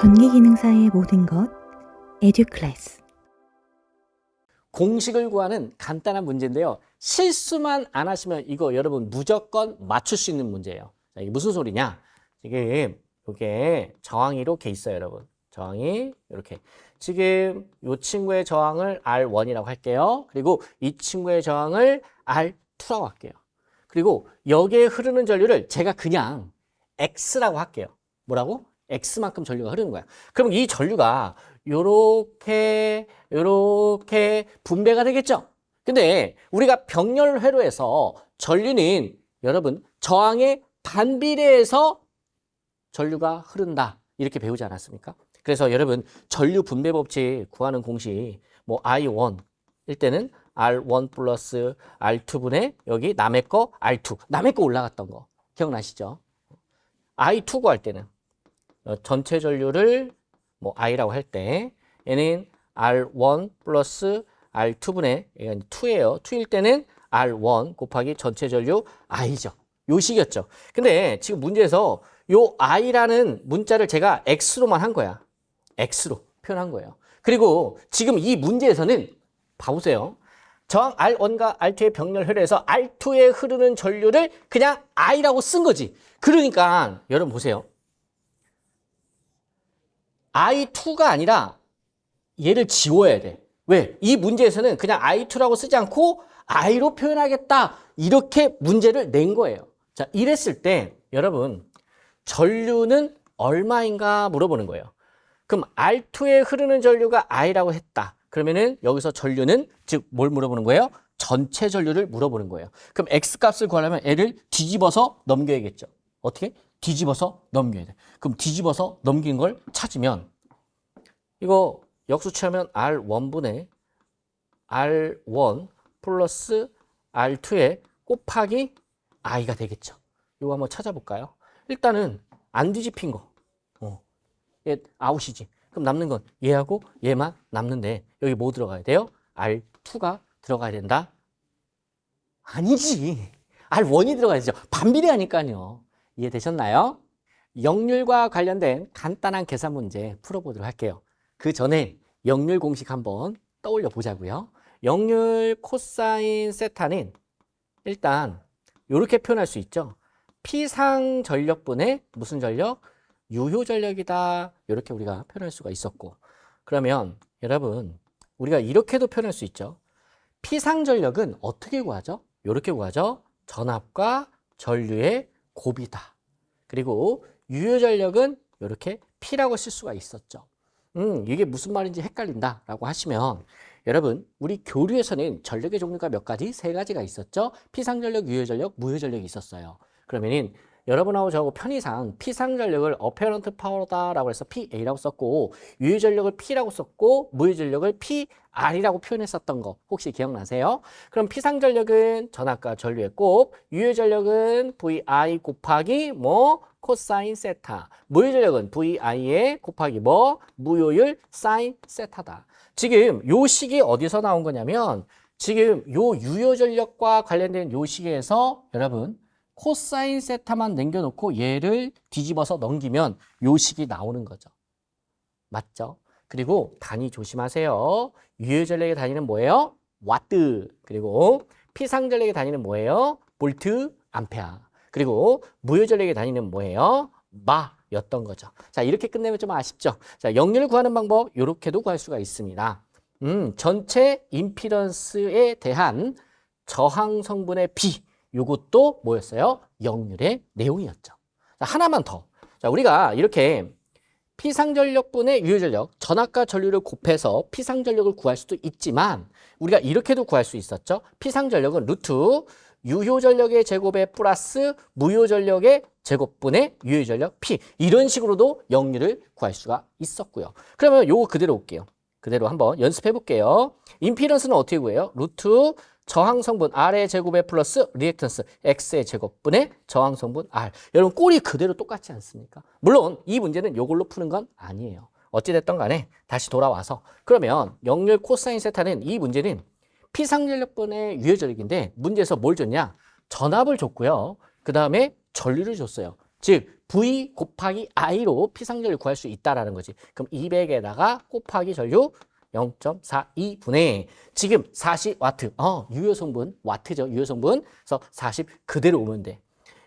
전기기능사의 모든 것 에듀클래스 공식을 구하는 간단한 문제인데요. 실수만 안 하시면 이거 여러분 무조건 맞출 수 있는 문제예요. 자, 이게 무슨 소리냐? 지금 이게 저항이 이렇게 있어요, 여러분. 저항이 이렇게. 지금 이 친구의 저항을 R1이라고 할게요. 그리고 이 친구의 저항을 R2라고 할게요. 그리고 여기에 흐르는 전류를 제가 그냥 X라고 할게요. 뭐라고? X만큼 전류가 흐르는 거야. 그럼 이 전류가 요렇게 요렇게 분배가 되겠죠. 근데 우리가 병렬 회로에서 전류는 여러분 저항의 반비례해서 전류가 흐른다. 이렇게 배우지 않았습니까? 그래서 여러분 전류 분배 법칙 구하는 공식 뭐 I1 일 때는 R1 플러스 R2분의 여기 남의 거 R2 남의 거 올라갔던 거 기억나시죠? I2 구할 때는 어, 전체 전류를 뭐 I라고 할때 얘는 R1 플러스 R2분의 얘가 2예요. 2일 때는 R1 곱하기 전체 전류 I죠. 요 식이었죠. 근데 지금 문제에서 요 I라는 문자를 제가 X로만 한 거야. X로 표현한 거예요. 그리고 지금 이 문제에서는 봐보세요. 저항 R1과 R2의 병렬 혈에서 R2에 흐르는 전류를 그냥 I라고 쓴 거지. 그러니까 여러분 보세요. I2가 아니라 얘를 지워야 돼. 왜? 이 문제에서는 그냥 I2라고 쓰지 않고 I로 표현하겠다. 이렇게 문제를 낸 거예요. 자, 이랬을 때 여러분 전류는 얼마인가 물어보는 거예요. 그럼 R2에 흐르는 전류가 I라고 했다. 그러면은 여기서 전류는 즉 뭘 물어보는 거예요? 전체 전류를 물어보는 거예요. 그럼 X 값을 구하려면 L을 뒤집어서 넘겨야겠죠. 어떻게? 뒤집어서 넘겨야 돼. 그럼 뒤집어서 넘긴 걸 찾으면 이거 역수 취하면 R1분의 R1 플러스 R2에 곱하기 I가 되겠죠. 이거 한번 찾아볼까요? 일단은 안 뒤집힌 거. 어. 얘 아웃이지. 그럼 남는 건 얘하고 얘만 남는데 여기 뭐 들어가야 돼요? R2가 들어가야 된다? 아니지. R1이 들어가야죠. 반비례하니까요. 이해되셨나요? 역률과 관련된 간단한 계산 문제 풀어보도록 할게요. 그 전에 역률 공식 한번 떠올려 보자고요. 역률 코사인 세타는 일단 이렇게 표현할 수 있죠. 피상 전력분의 무슨 전력? 유효 전력이다. 이렇게 우리가 표현할 수가 있었고. 그러면 여러분 우리가 이렇게도 표현할 수 있죠. 피상 전력은 어떻게 구하죠? 이렇게 구하죠. 전압과 전류의 곱이다. 그리고 유효 전력은 이렇게 P라고 쓸 수가 있었죠. 음, 이게 무슨 말인지 헷갈린다 라고 하시면 여러분, 우리 교류에서는 전력의 종류가 몇 가지? 세 가지가 있었죠. 피상전력, 유효전력, 무효전력이 있었어요. 그러면은 여러분하고 저하고 편의상 피상전력을 어페런트 파워다라고 해서 PA라고 썼고 유효 전력을 P라고 썼고 무효 전력을 PR이라고 표현했었던 거 혹시 기억나세요? 그럼 피상전력은 전압과 전류의 곱, 유효 전력은 VI 곱하기 뭐 코사인 세타, 무효 전력은 VI의 곱하기 뭐 무효율 사인 세타다. 지금 요 식이 어디서 나온 거냐면 지금 요 유효 전력과 관련된 요 식에서 여러분 코사인 세타만 남겨놓고 얘를 뒤집어서 넘기면 요 식이 나오는 거죠. 맞죠? 그리고 단위 조심하세요. 유효전력의 단위는 뭐예요? 와트. 그리고 피상전력의 단위는 뭐예요? 볼트, 암페아. 그리고 무효전력의 단위는 뭐예요? 마 였던 거죠. 자, 이렇게 끝내면 좀 아쉽죠? 자, 역률을 구하는 방법, 이렇게도 구할 수가 있습니다. 음, 전체 임피던스에 대한 저항 성분의 비, 요것도 뭐였어요? 역률의 내용이었죠. 자, 하나만 더. 자, 우리가 이렇게 피상전력분의 유효전력, 전압과 전류를 곱해서 피상전력을 구할 수도 있지만 우리가 이렇게도 구할 수 있었죠. 피상전력은 루트 유효전력의 제곱에 플러스 무효전력의 제곱분의 유효전력 P 이런 식으로도 역률을 구할 수가 있었고요. 그러면 요거 그대로 올게요. 그대로 한번 연습해 볼게요. 임피던스는 어떻게 구해요? 루트 저항 성분 R의 제곱에 플러스 리액턴스 X의 제곱분의 저항 성분 R. 여러분 꼴이 그대로 똑같지 않습니까? 물론 이 문제는 요걸로 푸는 건 아니에요. 어찌됐든 간에 다시 돌아와서 그러면 역률 코사인 세타는 이 문제는 피상전력분의 유효전력인데 문제에서 뭘 줬냐? 전압을 줬고요. 그 다음에 전류를 줬어요. 즉 V 곱하기 I로 피상전류 구할 수 있다라는 거지. 그럼 200에다가 곱하기 전류 0.42분의 지금 40와트. 어, 유효 성분 와트죠. 유효 성분. 그래서 40 그대로 오면 돼.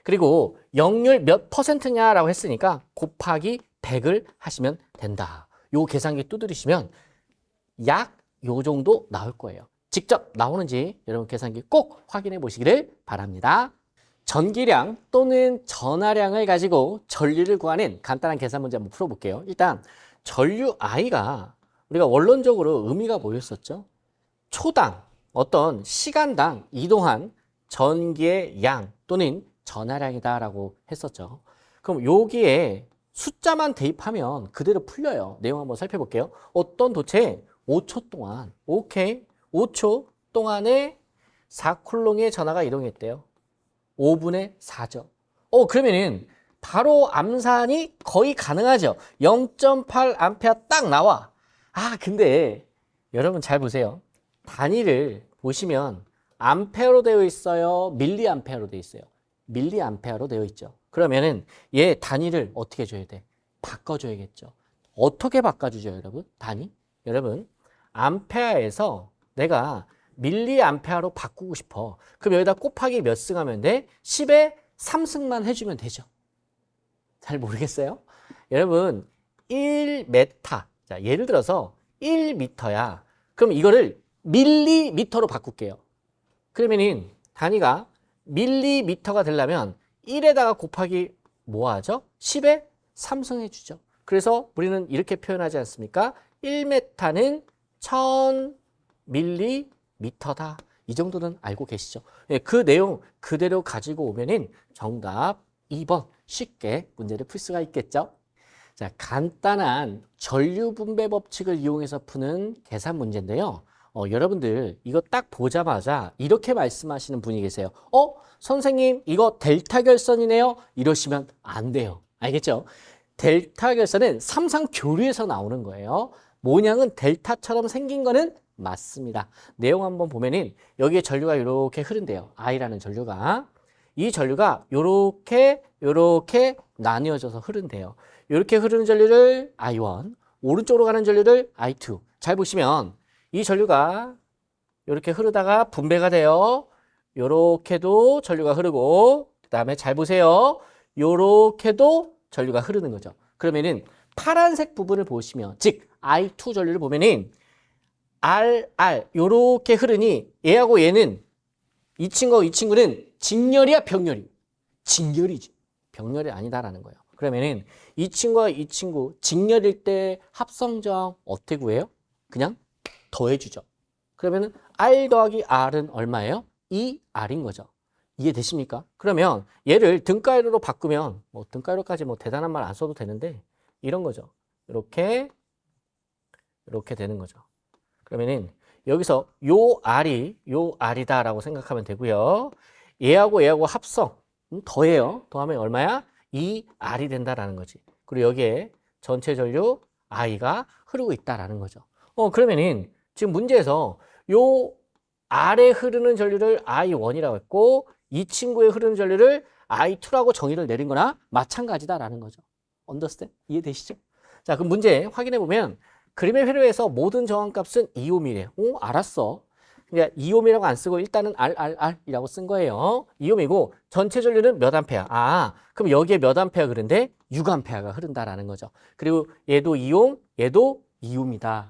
그리고 역률 몇 퍼센트냐라고 했으니까 곱하기 100을 하시면 된다. 요 계산기 두드리시면 약 요 정도 나올 거예요. 직접 나오는지 여러분 계산기 꼭 확인해 보시기를 바랍니다. 전기량 또는 전하량을 가지고 전류를 구하는 간단한 계산 문제 한번 풀어볼게요. 일단 전류 I가 우리가 원론적으로 의미가 뭐였었죠? 초당 어떤 시간당 이동한 전기의 양 또는 전하량이다라고 했었죠. 그럼 여기에 숫자만 대입하면 그대로 풀려요. 내용 한번 살펴볼게요. 어떤 도체 5초 동안, 오케이, 5초 동안에 4쿨롱의 전하가 이동했대요. 5분의 4죠. 어, 그러면은 바로 암산이 거의 가능하죠. 0.8 암페어 딱 나와. 아, 근데 여러분 잘 보세요. 단위를 보시면 암페어로 되어 있어요. 밀리 암페어로 되어 있어요. 밀리 암페어로 되어 있죠. 그러면은 얘 단위를 어떻게 줘야 돼? 바꿔 줘야겠죠. 어떻게 바꿔 주죠, 여러분? 단위? 여러분, 암페어에서 내가 밀리 암페어로 바꾸고 싶어. 그럼 여기다 곱하기 몇 승 하면 돼? 10에 3승만 해 주면 되죠. 잘 모르겠어요? 여러분, 1m. 자, 예를 들어서 1m야. 그럼 이거를 밀리미터로 바꿀게요. 그러면은 단위가 밀리미터가 되려면 1에다가 곱하기 뭐 하죠? 10에 3승 해 주죠. 그래서 우리는 이렇게 표현하지 않습니까? 1m는 1000밀리미터다. 이 정도는 알고 계시죠? 예, 그 내용 그대로 가지고 오면은 정답 2번 쉽게 문제를 풀 수가 있겠죠? 자, 간단한 전류 분배 법칙을 이용해서 푸는 계산 문제인데요. 어, 여러분들 이거 딱 보자마자 이렇게 말씀하시는 분이 계세요. 어? 선생님 이거 델타 결선이네요. 이러시면 안 돼요. 알겠죠? 델타 결선은 삼상 교류에서 나오는 거예요. 모양은 델타처럼 생긴 거는 맞습니다. 내용 한번 보면은 여기에 전류가 이렇게 흐른대요. I라는 전류가. 이 전류가 요렇게 요렇게 나뉘어져서 흐른대요. 이렇게 흐르는 전류를 I1, 오른쪽으로 가는 전류를 I2. 잘 보시면 이 전류가 이렇게 흐르다가 분배가 돼요. 요렇게도 전류가 흐르고 그다음에 잘 보세요. 요렇게도 전류가 흐르는 거죠. 그러면은 파란색 부분을 보시면 즉 I2 전류를 보면은 R, R 요렇게 흐르니 얘하고 얘는 이 친구하고 이 친구는 직렬이야 병렬이? 직렬이지. 병렬이 아니다라는 거예요. 그러면은 이 친구와 이 친구 직렬일 때 합성정 어떻게 구해요? 그냥 더해주죠. 그러면은 R 더하기 R은 얼마예요? 2R인 거죠. 이해되십니까? 그러면 얘를 등가위로 바꾸면 뭐 등가위로까지 뭐 대단한 말 안 써도 되는데 이런 거죠. 이렇게 이렇게 되는 거죠. 그러면은 여기서 요 R이 요 R이다라고 생각하면 되고요. 얘하고 얘하고 합성 음, 더해요. 더하면 얼마야? 2R이 된다라는 거지. 그리고 여기에 전체 전류 I가 흐르고 있다라는 거죠. 어 그러면은 지금 문제에서 요 R에 흐르는 전류를 I1이라고 했고 이 친구에 흐르는 전류를 I2라고 정의를 내린 거나 마찬가지다라는 거죠. 언더스탠? 이해되시죠? 자, 그럼 문제 확인해 보면 그림의 회로에서 모든 정한값은 2옴이래. 오, 알았어. 그러니까 2옴이라고 안 쓰고 일단은 RRR이라고 쓴 거예요. 2옴이고 전체 전류는 몇 암페어? 아, 그럼 여기에 몇 암페어 그런데 6암페어가 흐른다라는 거죠. 그리고 얘도 2옴, 얘도 2옴이다.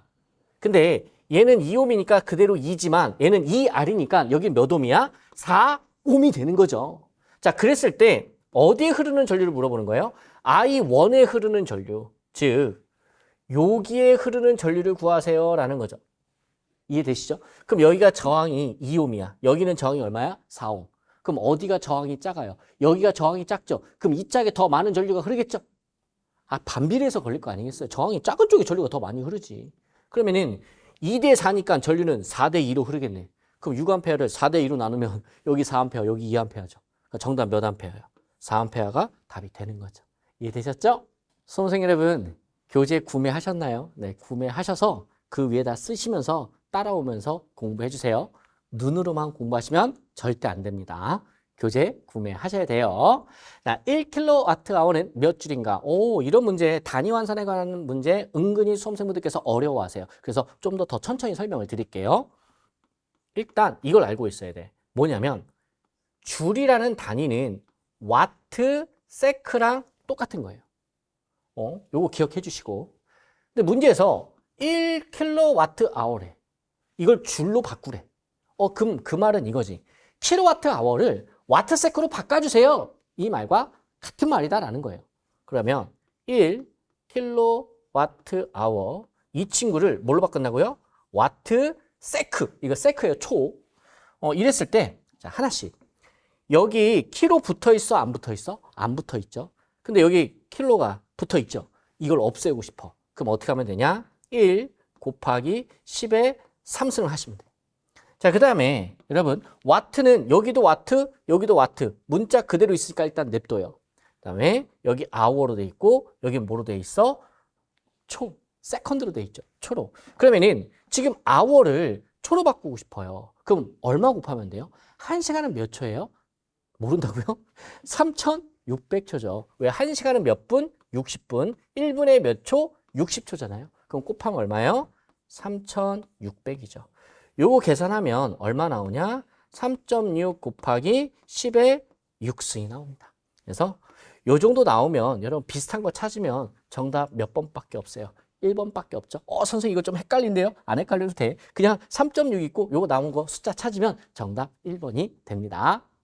근데 얘는 2옴이니까 그대로 2지만 얘는 2R이니까 여기 몇 옴이야? 4옴이 되는 거죠. 자, 그랬을 때 어디에 흐르는 전류를 물어보는 거예요? I1에 흐르는 전류. 즉, 여기에 흐르는 전류를 구하세요라는 거죠. 이해되시죠? 그럼 여기가 저항이 2옴이야. 여기는 저항이 얼마야? 4옴. 그럼 어디가 저항이 작아요? 여기가 저항이 작죠? 그럼 이 짝에 더 많은 전류가 흐르겠죠? 아, 반비례해서 걸릴 거 아니겠어요? 저항이 작은 쪽에 전류가 더 많이 흐르지. 그러면은 2대 4니까 전류는 4대 2로 흐르겠네. 그럼 6암페어를 4대 2로 나누면 여기 4암페어, 여기 2암페어죠. 그러니까 정답 몇 암페어예요? 4암페어가 답이 되는 거죠. 이해되셨죠? 수험생 여러분, 교재 구매하셨나요? 네, 구매하셔서 그 위에다 쓰시면서 따라오면서 공부해 주세요. 눈으로만 공부하시면 절대 안 됩니다. 교재 구매하셔야 돼요. 자, 1kWh는 몇 줄인가? 오, 이런 문제, 단위 환산에 관한 문제 은근히 수험생분들께서 어려워하세요. 그래서 좀 더 더 천천히 설명을 드릴게요. 일단 이걸 알고 있어야 돼. 뭐냐면 줄이라는 단위는 와트, 세크랑 똑같은 거예요. 어, 요거 기억해 주시고. 근데 문제에서 1kWh래. 이걸 줄로 바꾸래. 어, 그럼 그 말은 이거지. 킬로와트 아워를 와트 세크로 바꿔주세요. 이 말과 같은 말이다라는 거예요. 그러면 1 킬로와트 아워 이 친구를 뭘로 바꾼다고요? 와트 세크. 이거 세크예요. 초. 어, 이랬을 때 자, 하나씩. 여기 킬로 붙어 있어? 안 붙어 있어? 안 붙어 있죠. 근데 여기 킬로가 붙어 있죠. 이걸 없애고 싶어. 그럼 어떻게 하면 되냐? 1 곱하기 10의 3승을 하시면 돼요. 자, 그 다음에 여러분, 와트는 여기도 와트, 여기도 와트. 문자 그대로 있으니까 일단 냅둬요. 그 다음에 여기 아워로 돼 있고, 여기 뭐로 돼 있어? 초, 세컨드로 돼 있죠. 초로. 그러면은 지금 아워를 초로 바꾸고 싶어요. 그럼 얼마 곱하면 돼요? 한 시간은 몇 초예요? 모른다고요? 3,600초죠. 왜 한 시간은 몇 분? 60분. 1분에 몇 초? 60초잖아요. 그럼 곱하면 얼마예요? 3,600이죠. 요거 계산하면 얼마 나오냐? 3.6 곱하기 10의 6승이 나옵니다. 그래서 요 정도 나오면 여러분 비슷한 거 찾으면 정답 몇 번밖에 없어요. 1번밖에 없죠. 어, 선생님 이거 좀 헷갈린데요? 안 헷갈려도 돼. 그냥 3.6 있고 요거 나온 거 숫자 찾으면 정답 1번이 됩니다.